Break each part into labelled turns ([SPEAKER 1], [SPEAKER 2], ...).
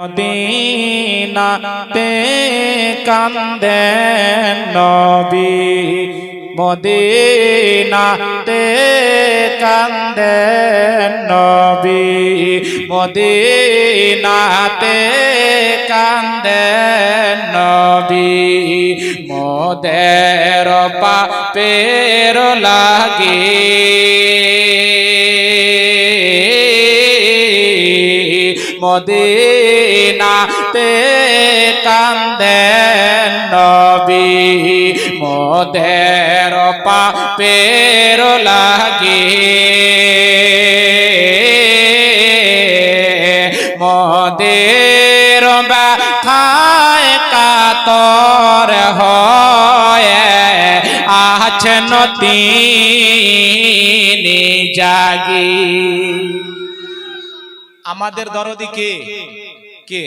[SPEAKER 1] মদিনাতে কান্দেন নবী। মদিনাতে কান্দেন নবী। মদিনাতে কান্দেন নবী। মোদের পাপের লাগে মদিনাতে কান্দেন নবী। মোদের পাপের লাগে। মোদের ব্যথায় কাতর হয় আছেন তিনি জাগি। আমাদের দরদি কে? কে?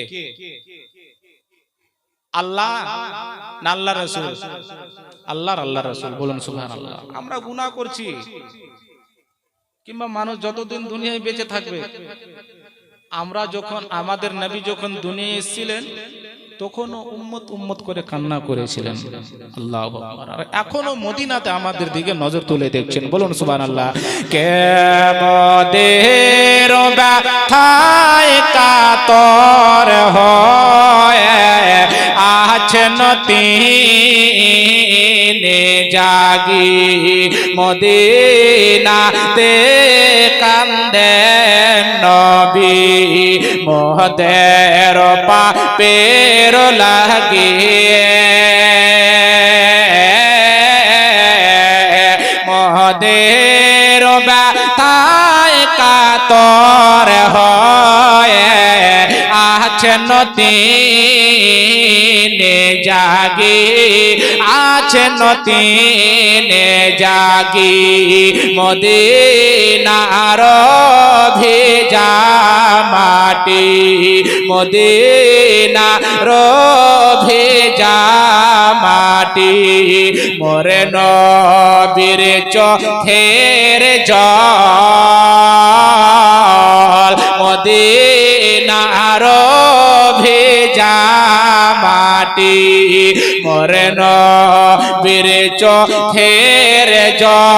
[SPEAKER 1] আল্লাহ না আল্লাহ রসুল? আল্লাহর আল্লাহ রসুল বলুন সুবহান আল্লাহ আমরা গুনাহ করছি। কিংবা মানুষ যতদিন দুনিয়ায় বেঁচে থাকবে আমরা যখন আমাদের নবী যখন দুনিয়ায় এসেছিলেন তখনও উম্মত উম্মত করে কান্না করেছিলেন। আল্লাহ এখনও মদিনাতে আমাদের দিকে নজর তুলে দেখছেন। বলুন সুবান আল্লাহ কাতর হয় আছেন তিনি জাগি। মদিনাতে কান্দেন নবী মোহদের পা পের মহদের আছেন তিনে জাগি, আছেন তিনে জাগি, মদিনার ভেজা মাটি, মদিনার ভেজা মাটি, মরে নবীর চোখের জল, মদিনার মাটি। মরে নবীর চোখের জল।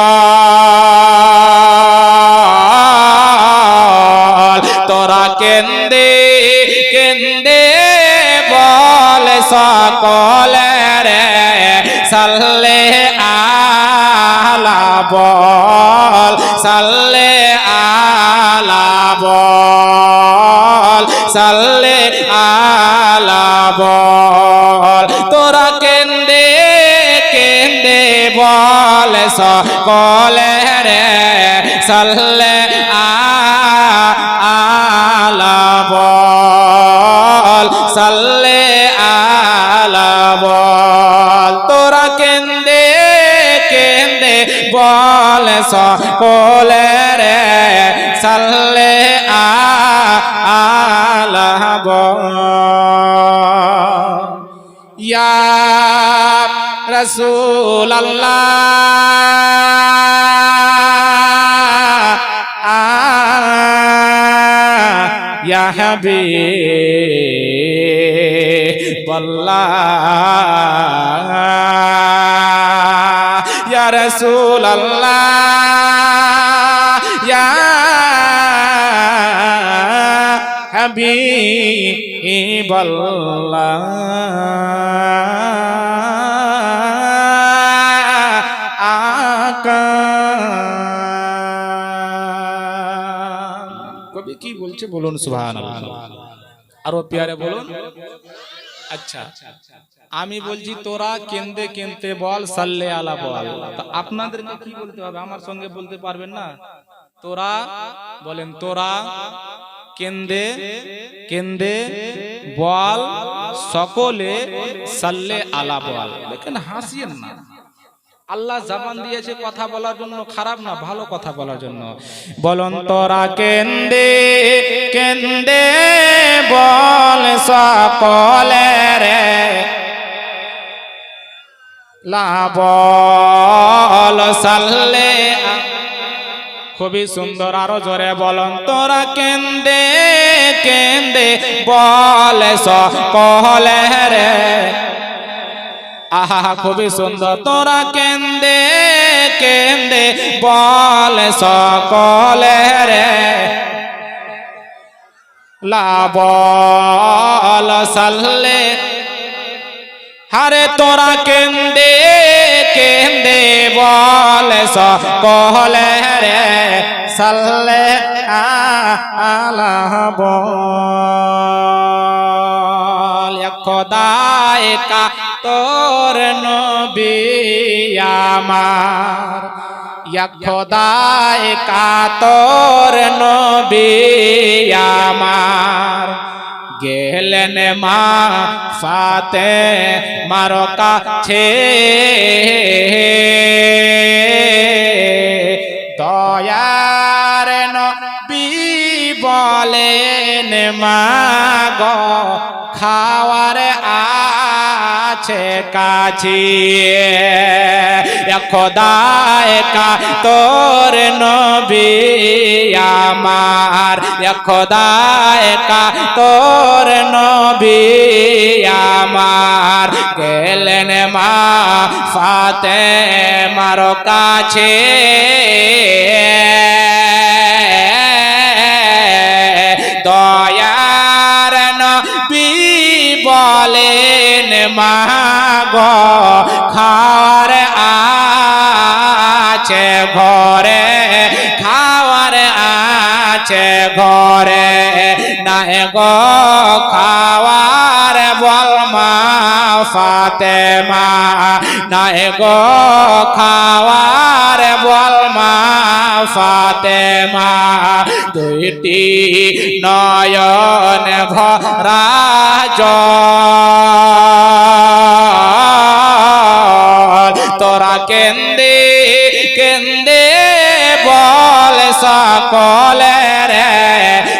[SPEAKER 1] তোরা কেন্দে কেন্দে বল সকলের সাল্লে সকলে রে সাল্লে আলা বল। সাল্লে আলা বল। তোরা কেন্দে কেন্দে বল সকলে রসুল আল্লাহ ইয়া হাবিব রসুল আল্লাহ ইয়া হাবিব বলছে বলুন সুবহান আরও প্যারে বলুন। আচ্ছা আমি বলছি, তোরা কেন্দে কেন্দে বল, সাল্লে আলা বল। আপনাদেরকে কি বলতে হবে? আমার সঙ্গে বলতে পারবেন না? তোরা বলেন, তোরা কেন্দে কেন্দে বল, সকলে সাল্লে আলা বল। দেখেন, হাসিয়েন না। আল্লাহ জাবান দিয়েছে কথা বলার জন্য খারাপ না ভালো কথা বলার জন্য। বলন তোরা কেন্দে কেন্দে বল সকলে রে লাবল সাল্লে খুবই সুন্দর আরও জোরে বলন তোরা কেন্দে কেন্দে বলে সকলে রে। আহা খুবই সুন্দর। তোরা কেন্দে কেন্দে বল সকলে রে। লাবল সাল্লে হারে তোরা কেন্দে কেন্দে বলে সকলে রে। সাল্লে আলা বল। খোদায় কা তোর নবী আমার। ইয়া খোদায় কা তোর নবী আমার। গেলেন মা ফাতে মারো কাছে। দয়ার নবী বলেন, মা গো, খাওয়ার আছে কাছে খোদায় কা তোর নবী আমার। কা তোর নবী আমার। গেলেন মা ফাতে মারো কাছে। মাগ, খাওয়ার আছে ঘরে, খাওয়ার আছে ঘরে। নাই গো, খাওয়ার বল মা মা নাই গো, খাওয়ার বল মা মা দুইটি নয়ন ভরা জল কেন্দে কেন্দে বল সকলে রে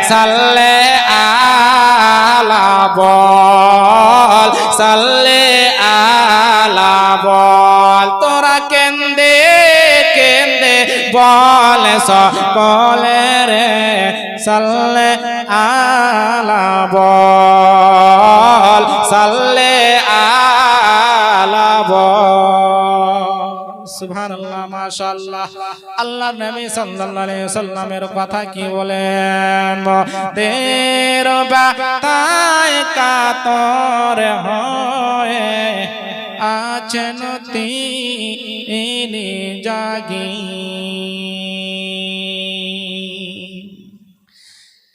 [SPEAKER 1] সাল্লে আলা বল সাল্লে আলা বল। তোরা কেন্দে কেন্দে বল সকলে রে সাল্লে আলা বল। সুবহানাল্লাহ, মাশাআল্লাহ। আল্লাহর নবী সাল্লাল্লাহু আলাইহি সাল্লামের কথা কি বলেন? দের বাতায় কাতর হয়ে আছেন তিনি জাগি।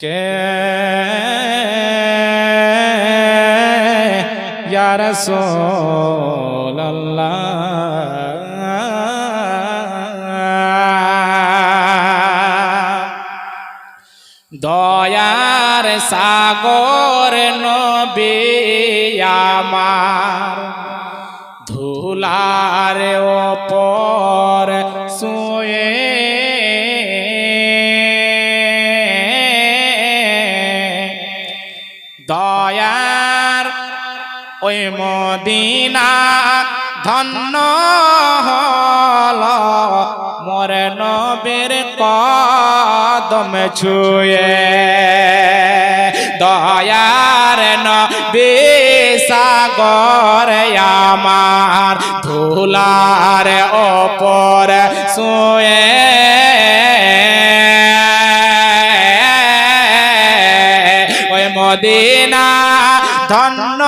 [SPEAKER 1] কে ইয়া রাসূলুল্লাহ? সাগর নবী আমার। ধুলার ওপর শুয়ে দয়ার ওই মদিনা ধন্য হল। মোর নবীর কদম ছুয়ে দয়ার নবী আমার ধুলার ওপর শুয়ে। ওই মদিনা ধন্য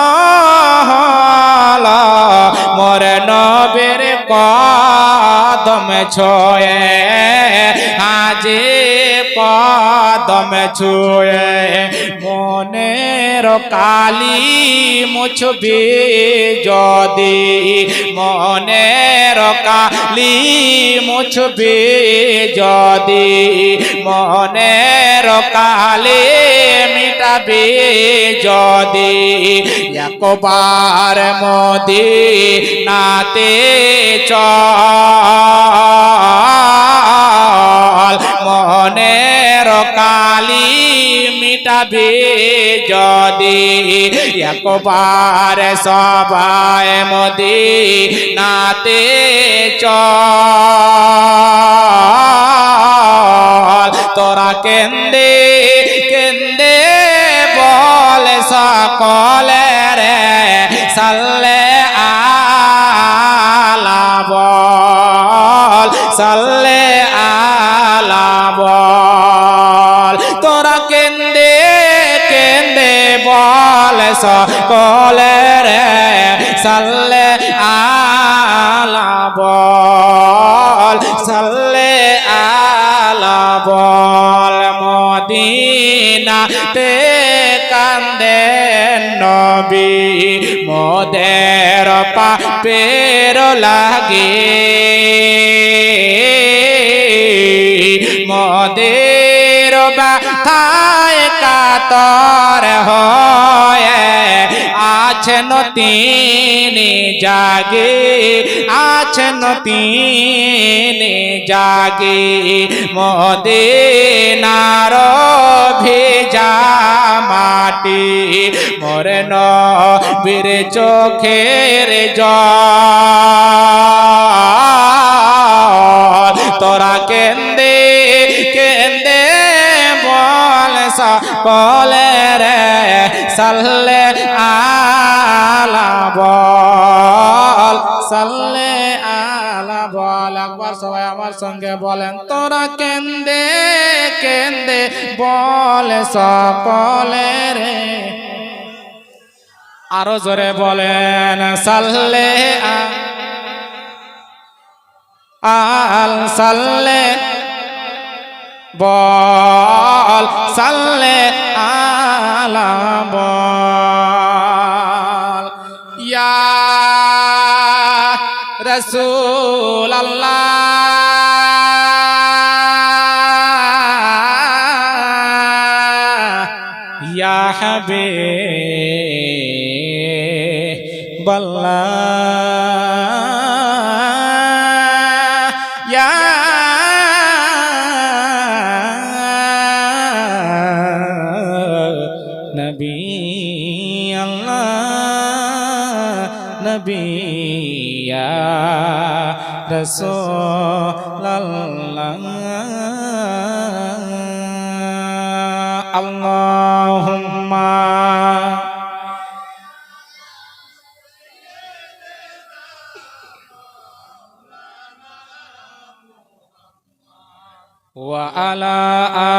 [SPEAKER 1] হল, মোর নবীর কদম ছোয়ে। আজি কদম ছুয়ে মনের কালি মুছবি যদি মনের কালি মুছবি যদি মনের কালি মিটাবি যদি একবার মোদি নাতে চল মনের কালি মিটাবি যদি একবার সবাই মোদি নাতে চল। তোরা কেন্দে কেন্দে বল সকলে রে সাল্লে আলা বল সাল্লে সকলে রে সাল্লে আলা বল সাল্লে আলা বল মদিনাতে কান্দে নবী, মোদের পাপের লাগে। মোদের ব্যথায় কাতর হয় আছেন তিনি জাগে আছেন তিনি জাগে মদিনার ভেজা মাটি মরে বীর চোখের জল। তোরা কেন্দে কেন্দে বল সকলে রে সাল্লে আলা বল সাল্লে আলা বল একবার সবাই আমার সঙ্গে বলেন, তোরা কেন্দে কেন্দে বল সকলে রে? আরও জোরে বলেন, সাল্লে আল সাল্লে বল। সাল্লে আলা বল রসুল হবে ইয়া রসূল আল্লাহ আল্লাহুম্মা وعلى آل